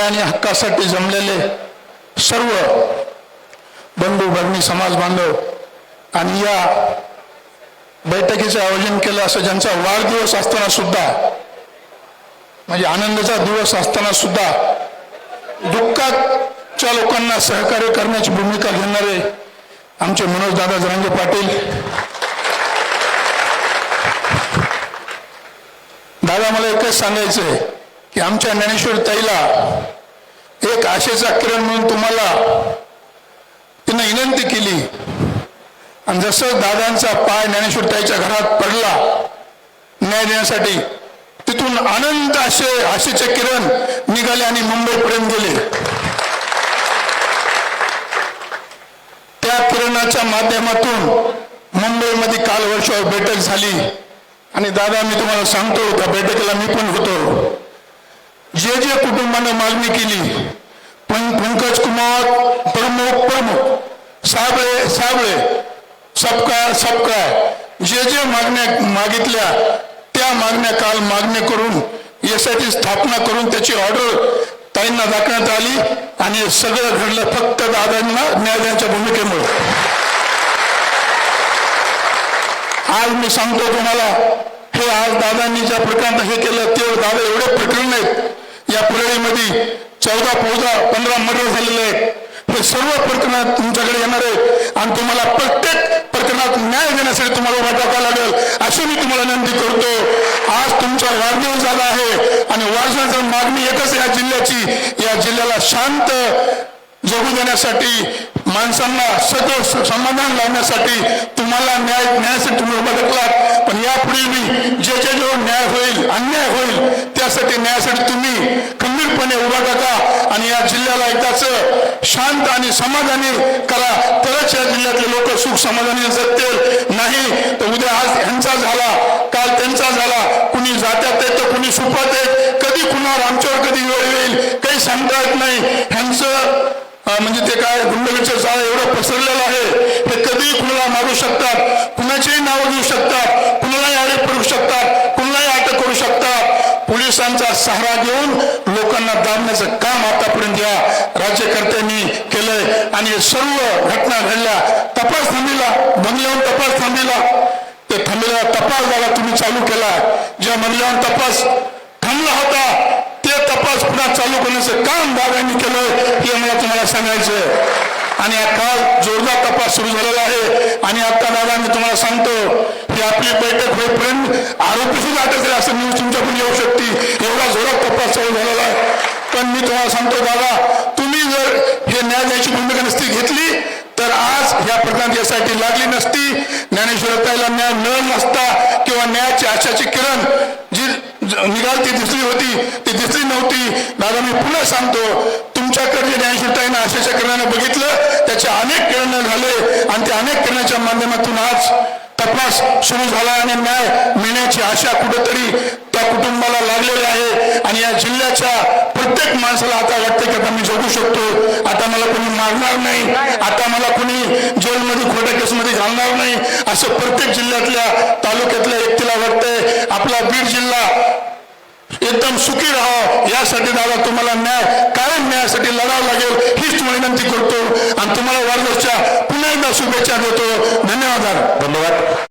न्याय आणि हक्कासाठी जमलेले सर्व बंधू भगिनी समाज बांधव आणि या बैठकीचं आयोजन केलं असं ज्यांचा वाढदिवस असताना सुद्धा म्हणजे आनंदाचा दिवस असताना सुद्धा दुःखाच्या लोकांना सहकार्य करण्याची भूमिका घेणारे आमचे मनोज दादा जरांगे पाटील. दादा मला एकच सांगायचं आहे की आमच्या ज्ञानेश्वर ताईला एक आशेचा किरण म्हणून तुम्हाला तिनं विनंती केली. आणि जसं दादांचा पाय ज्ञानेश्वर ताईच्या घरात पडला न्याय देण्यासाठी तिथून अनंत असे आशेचे किरण निघाले आणि मुंबईपर्यंत गेले. त्या किरणाच्या माध्यमातून मुंबईमध्ये काल वर्षावर बैठक झाली. आणि दादा मी तुम्हाला सांगतो त्या बैठकीला मी पण होतो. कुटुंबानं मागणी केली. पण पंकज कुमार प्रमुख प्रमुख. साबळे साबळे. सबका सबका. जे जे मागण्या मागितल्या त्या मागण्या काल मागणी करून यासाठी स्थापना करून त्याची ऑर्डर ताईंना दाखवण्यात आली आणि सगळं घडलं फक्त दादांना न्याय भूमिकेमुळे. आज मी सांगतो तुम्हाला हे आज दादांनी ज्या प्रकारात हे केलं ते दादा एवढे प्रकरण आहेत. या परळीमध्ये चौदा चौदा पंधरा मर्डर झालेले आहेत. हे सर्व प्रकरणात तुमच्याकडे येणार आहे आणि तुम्हाला प्रत्येक प्रकरणात न्याय देण्यासाठी तुम्हाला उभा टाकावा लागेल अशी मी तुम्हाला विनंती करतो. आज तुमचा वाढदिवस झाला आहे आणि वाढदिवसाची मागणी एकच या जिल्ह्याची. या जिल्ह्याला शांत जगू देण्यासाठी माणसांना सगळं समाधान लावण्यासाठी तुम्हाला न्याय न्यायासाठी तुम्ही उभा टाकलात पण यापुढे मी जे जे जो न्याय होईल अन्याय होईल त्यासाठी न्यायासाठी तुम्ही खंबीरपणे उभा टाका आणि या जिल्ह्याला एकदाच शांत आणि समाधानी करा. तरच या जिल्ह्यातले लोक सुख समाधानी जगतील. नाही तर उद्या आज ह्यांचा झाला काल त्यांचा झाला. कुणी जात्यात आहेत तर कुणी सुपात आहेत कधी कुणावर आमच्यावर कधी वेळ येईल काही सांगता येत नाही. ह्यांचं म्हणजे ते काय गुंडगीचं जाळ एवढं पसरलेलं आहे ते कधीही कुणाला मारू शकतात कुणाचेही नावं घेऊ शकतात कुणालाही अडक करू शकतात कुणालाही अटक करू शकतात. पोलिसांचा सहारा घेऊन लोकांना दाबण्याचं काम आतापर्यंत या राज्यकर्त्यांनी केलंय. आणि सर्व घटना घडल्या तपास थांबिला बंगल्यावर तपास थांबिला. ते थांबलेला तपास झाला तुम्ही चालू केला. ज्या बंगल्यावर तपास थांबला होता सुद्धा चालू करण्याचं काम बाबांनी केलं हे मला तुम्हाला सांगायचं आहे. आणि आता जोरदार तपास सुरू झालेला आहे. आणि आता दादा मी तुम्हाला सांगतो की आपली बैठक होईपर्यंत आरोपी सुद्धा अटक झाले असं न्यूज तुमच्या पण येऊ शकते. एवढा जोरात तपास चालू झालेला आहे. पण मी तुम्हाला सांगतो दादा तुम्ही जर हे न्याय द्यायची भूमिका नसती घेतली तर आज ह्या प्रकरणात यासाठी लागली नसती. ज्ञानेश्वरताईला न्याय मिळत नसता किंवा न्यायाची आशाची किरण जी निघाल ती दिसली होती ती होती. दादा मी पुन्हा सांगतो तुमच्याकडे ज्ञानशीलताईनं आशेच्या किरणानं बघितलं त्याचे अनेक किरण झाले आणि त्या अनेक किरणाच्या माध्यमातून आज तपास सुरू झाला आणि न्याय मिळण्याची आशा कुठेतरी त्या कुटुंबाला लागलेली आहे. आणि या जिल्ह्याच्या प्रत्येक माणसाला आता वाटते की आता मी जगू शकतो. आता मला कोणी मारणार नाही. आता मला कोणी जेलमध्ये खोट्या केसमध्ये घालणार नाही. असं प्रत्येक जिल्ह्यातल्या तालुक्यातल्या व्यक्तीला वाटतंय. आपला बीड जिल्हा एकदम सुखी राहा यासाठी दादा तुम्हाला न्याय कायम न्यायासाठी लढावं लागेल. हीच तुम्हाला विनंती करतो. आणि तुम्हाला वाढदिवसच्या पुन्हा एकदा शुभेच्छा देतो. धन्यवाद धन्यवाद.